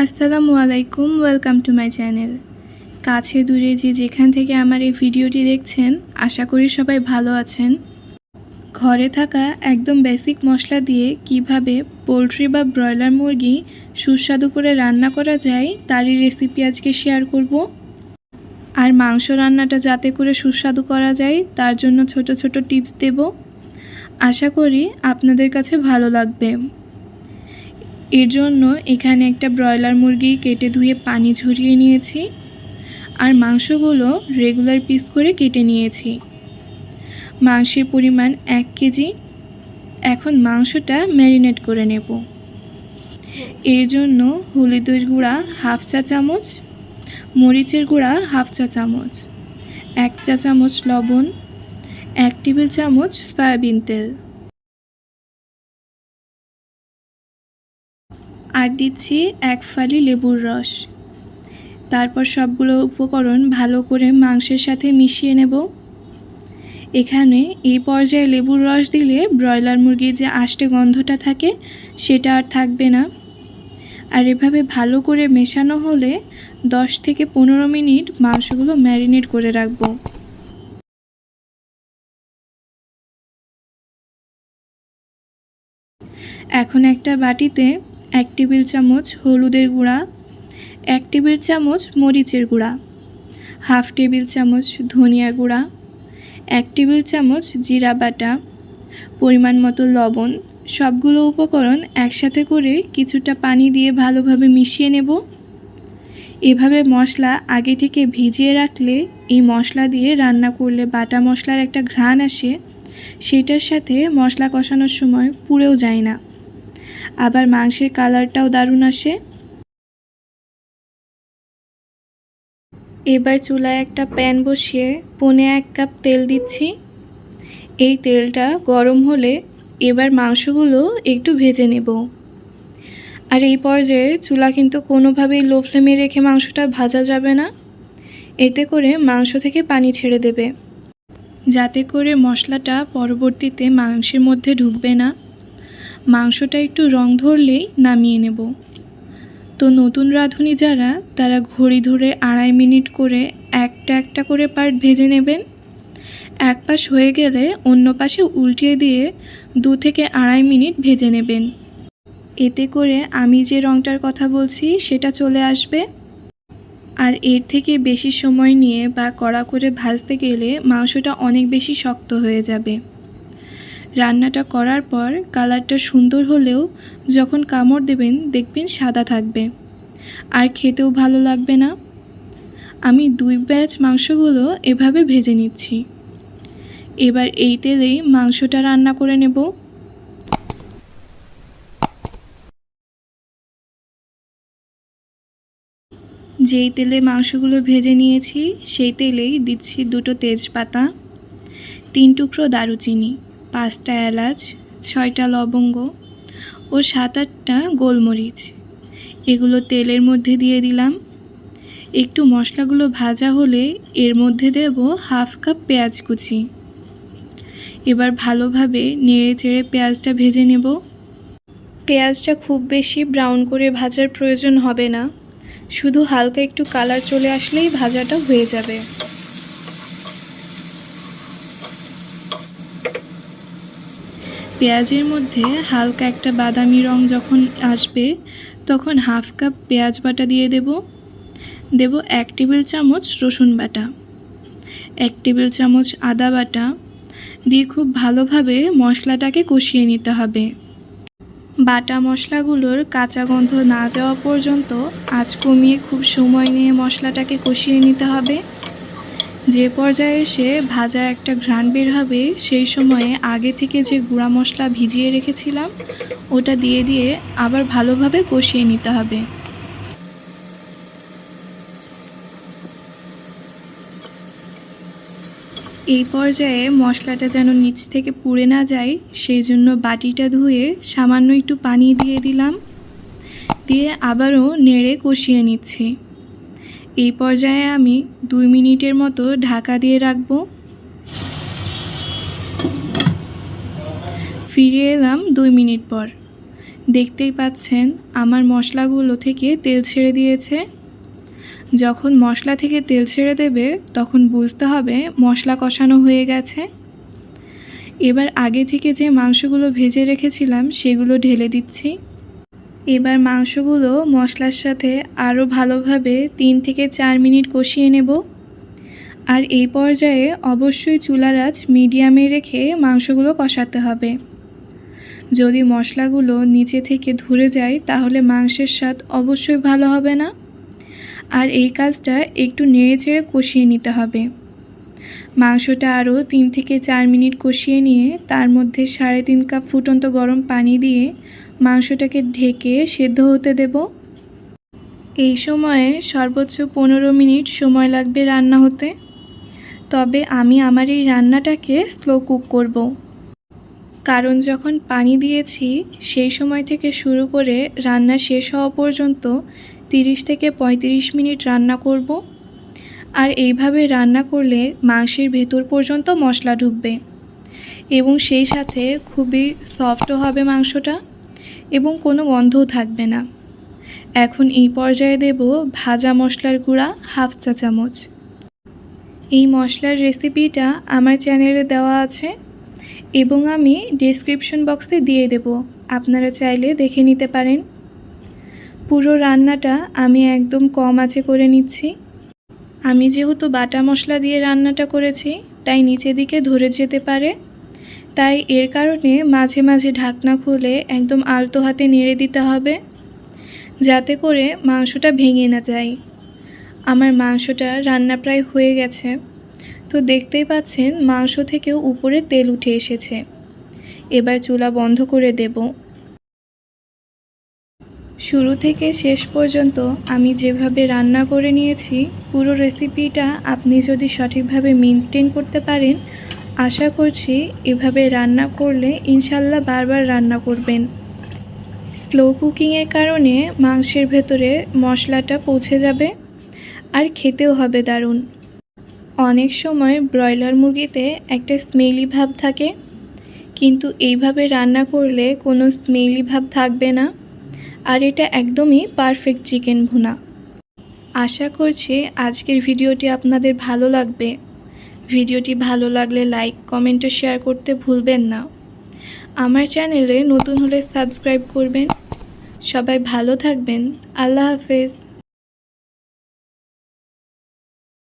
আসসালামু আলাইকুম, welcome to my channel. কাছে দূরে যে যেখান থেকে আমার এই ভিডিওটি দেখছেন, আশা করি সবাই ভালো আছেন। ঘরে থাকা একদম বেসিক মশলা দিয়ে কীভাবে পোলট্রি বা ব্রয়লার মুরগি সুস্বাদু করে রান্না করা যায়, তারই রেসিপি আজকে শেয়ার করব। আর মাংস রান্নাটা যাতে করে সুস্বাদু করা যায়, তার জন্য ছোট ছোট টিপস দেব। আশা করি আপনাদের কাছে ভালো লাগবে। এর জন্য এখানে একটা ব্রয়লার মুরগি কেটে ধুয়ে পানি ঝরিয়ে নিয়েছি আর মাংসগুলো রেগুলার পিস করে কেটে নিয়েছি। মাংসের পরিমাণ এক কেজি। এখন মাংসটা ম্যারিনেট করে নেব। এর জন্য হলুদের গুঁড়া হাফ চা চামচ, মরিচের গুঁড়া হাফ চা চামচ, এক চা চামচ লবণ, এক টেবিল চামচ সয়াবিন তেল। আর দিচ্ছি এক ফালি লেবুর রস। তারপর সবগুলো উপকরণ ভালো করে মাংসের সাথে মিশিয়ে নেব। এখানে এই পর্যায়ে লেবুর রস দিলে ব্রয়লার মুরগির যে আষ্টে গন্ধটা থাকে, সেটা আর থাকবে না। আর এভাবে ভালো করে মেশানো হলে দশ থেকে পনেরো মিনিট মাংসগুলো ম্যারিনেট করে রাখব। এখন একটা বাটিতে এক টেবিল চামচ হলুদের গুঁড়া, এক টেবিল চামচ মরিচের গুঁড়া, হাফ টেবিল চামচ ধনিয়া গুঁড়া, এক টেবিল চামচ জিরা বাটা, পরিমাণ মতো লবণ, সবগুলো উপকরণ একসাথে করে কিছুটা পানি দিয়ে ভালোভাবে মিশিয়ে নেব। এভাবে মশলা আগে থেকে ভিজিয়ে রাখলে এই মশলা দিয়ে রান্না করলে বাটা মশলার একটা ঘ্রাণ আসে, সেটার সাথে মশলা কষানোর সময় পুড়েও যায় না। আবার মাংসের কালারটাও দারুণ আসে। এবার চুলায় একটা প্যান বসিয়ে পনে এক কাপ তেল দিচ্ছি। এই তেলটা গরম হলে এবার মাংসগুলো একটু ভেজে নেব। আর এই পর্যায়ে চুলা কিন্তু কোনোভাবেই লো ফ্লেমে রেখে মাংসটা ভাজা যাবে না। এতে করে মাংস থেকে পানি ছেড়ে দেবে। যাতে করে মশলাটা পরবর্তীতে মাংসের মধ্যে ঢুকবে না। মাংসটা একটু রং ধরলেই নামিয়ে নেব। তো নতুন রাঁধুনি যারা, তারা ঘড়ি ধরে আড়াই মিনিট করে একটা একটা করে পার্ট ভেজে নেবেন। এক পাশ হয়ে গেলে অন্য পাশে উল্টিয়ে দিয়ে দু থেকে আড়াই মিনিট ভেজে নেবেন। এতে করে আমি যে রঙটার কথা বলছি, সেটা চলে আসবে। আর এর থেকে বেশি সময় নিয়ে বা কড়া করে ভাজতে গেলে মাংসটা অনেক বেশি শক্ত হয়ে যাবে। রান্নাটা করার পর কালারটা সুন্দর হলেও যখন কামড় দেবেন, দেখবেন সাদা থাকবে। আর খেতেও ভালো লাগবে না। আমি দুই ব্যাচ মাংসগুলো এভাবে ভেজে নিচ্ছি। এবার এই তেলেই মাংসটা রান্না করে নেব। যেই তেলে মাংসগুলো ভেজে নিয়েছি, সেই তেলেই দিচ্ছি দুটো তেজপাতা, তিন টুকরো দারুচিনি। পাঁচটা এলাচ, ছয়টা লবঙ্গ ও সাত আটটা গোলমরিচ। এগুলো তেলের মধ্যে দিয়ে দিলাম। একটু মশলাগুলো ভাজা হলে এর মধ্যে দেব হাফ কাপ পেঁয়াজ কুচি। এবার ভালোভাবে নেড়ে চেড়ে পেঁয়াজটা ভেজে নেব। পেঁয়াজটা খুব বেশি ব্রাউন করে ভাজার প্রয়োজন হবে না। শুধু হালকা একটু কালার চলে আসলেই ভাজাটা হয়ে যাবে। পেঁয়াজের মধ্যে হালকা একটা বাদামি রং যখন আসবে, তখন হাফ কাপ পেঁয়াজ বাটা দিয়ে দেব। দেব এক টেবিল চামচ রসুন বাটা, এক টেবিল চামচ আদা বাটা। দিয়ে খুব ভালোভাবে মশলাটাকে কষিয়ে নিতে হবে। বাটা মশলাগুলোর কাঁচা গন্ধ না যাওয়া পর্যন্ত আঁচ কমিয়ে খুব সময় নিয়ে মশলাটাকে কষিয়ে নিতে হবে। যে পর্যায়ে এসে ভাজা একটা ঘ্রাণ বের হবে, সেই সময়ে আগে থেকে যে গুঁড়া মশলা ভিজিয়ে রেখেছিলাম, ওটা দিয়ে দিয়ে আবার ভালোভাবে কষিয়ে নিতে হবে। এই পর্যায়ে মশলাটা যেন নিচ থেকে পুড়ে না যায়, সেই জন্য বাটিটা ধুয়ে সামান্য একটু পানি দিয়ে দিলাম। দিয়ে আবারও নেড়ে কষিয়ে নিচ্ছি। এই পর্যায়ে আমি দুই মিনিটের মতো ঢাকা দিয়ে রাখব। ফিরে এলাম দুই মিনিট পর। দেখতেই পাচ্ছেন, আমার মশলাগুলো থেকে তেল ছেড়ে দিয়েছে। যখন মশলা থেকে তেল ছেড়ে দেবে, তখন বুঝতে হবে মশলা কষানো হয়ে গেছে। এবার আগে থেকে যে মাংসগুলো ভেজে রেখেছিলাম, সেগুলো ঢেলে দিচ্ছি। এবার মাংসগুলো মশলার সাথে আরও ভালোভাবে তিন থেকে চার মিনিট কষিয়ে নেব। আর এই পর্যায়ে অবশ্যই চুলার আঁচ মিডিয়ামে রেখে মাংসগুলো কষাতে হবে। যদি মশলাগুলো নিচে থেকে ধরে যায়, তাহলে মাংসের স্বাদ অবশ্যই ভালো হবে না। আর এই কাজটা একটু নেড়ে চেড়ে কষিয়ে নিতে হবে। মাংসটা আরও তিন থেকে চার মিনিট কষিয়ে নিয়ে, তার মধ্যে সাড়ে তিন কাপ ফুটন্ত গরম পানি দিয়ে মাংসটাকে ঢেকে সেদ্ধ হতে দেব। এই সময়ে সর্বোচ্চ পনেরো মিনিট সময় লাগবে রান্না হতে। তবে আমি আমার এই রান্নাটাকে স্লো কুক করব। কারণ যখন পানি দিয়েছি, সেই সময় থেকে শুরু করে রান্না শেষ হওয়া পর্যন্ত তিরিশ থেকে পঁয়ত্রিশ মিনিট রান্না করব। আর এইভাবে রান্না করলে মাংসের ভেতর পর্যন্ত মশলা ঢুকবে। এবং সেই সাথে খুবই সফটও হবে মাংসটা। এবং কোনো গন্ধও থাকবে না। এখন এই পর্যায়ে দেব ভাজা মশলার গুঁড়া হাফ চা চামচ। এই মশলার রেসিপিটা আমার চ্যানেলে দেওয়া আছে এবং আমি ডেসক্রিপশন বক্সে দিয়ে দেব। আপনারা চাইলে দেখে নিতে পারেন। পুরো রান্নাটা আমি একদম কম আঁচে করে নিচ্ছি। আমি যেহেতু বাটা মশলা দিয়ে রান্নাটা করেছি, তাই নিচে দিকে ধরে যেতে পারে। তাই এর কারণে মাঝে মাঝে ঢাকনা খুলে একদম আলতো হাতে নেড়ে দিতে হবে, যাতে করে মাংসটা ভেঙে না যায়। আমার মাংসটা রান্না প্রায় হয়ে গেছে। তো দেখতেই পাচ্ছেন, মাংস থেকেও উপরে তেল উঠে এসেছে। এবার চুলা বন্ধ করে দেব। শুরু থেকে শেষ পর্যন্ত আমি যেভাবে রান্না করে নিয়েছি, পুরো রেসিপিটা আপনি যদি সঠিকভাবে মেনটেন করতে পারেন আশা করছি এভাবে রান্না করলে ইনশাল্লাহ বারবার রান্না করবেন। স্লো কুকিংয়ের কারণে মাংসের ভেতরে মশলাটা পৌঁছে যাবে আর খেতেও হবে দারুণ। অনেক সময় ব্রয়লার মুরগিতে একটা স্মেলি ভাব থাকে, কিন্তু এইভাবে রান্না করলে কোনো স্মেলি ভাব থাকবে না আর এটা একদমই পারফেক্ট চিকেন ভুনা। আশা করছি আজকের ভিডিওটি আপনাদের ভালো লাগবে। ভিডিওটি ভালো লাগলে লাইক কমেন্ট ও শেয়ার করতে ভুলবেন না। আমার চ্যানেলে নতুন হলে সাবস্ক্রাইব করবেন। সবাই ভালো থাকবেন। আল্লাহ হাফেজ।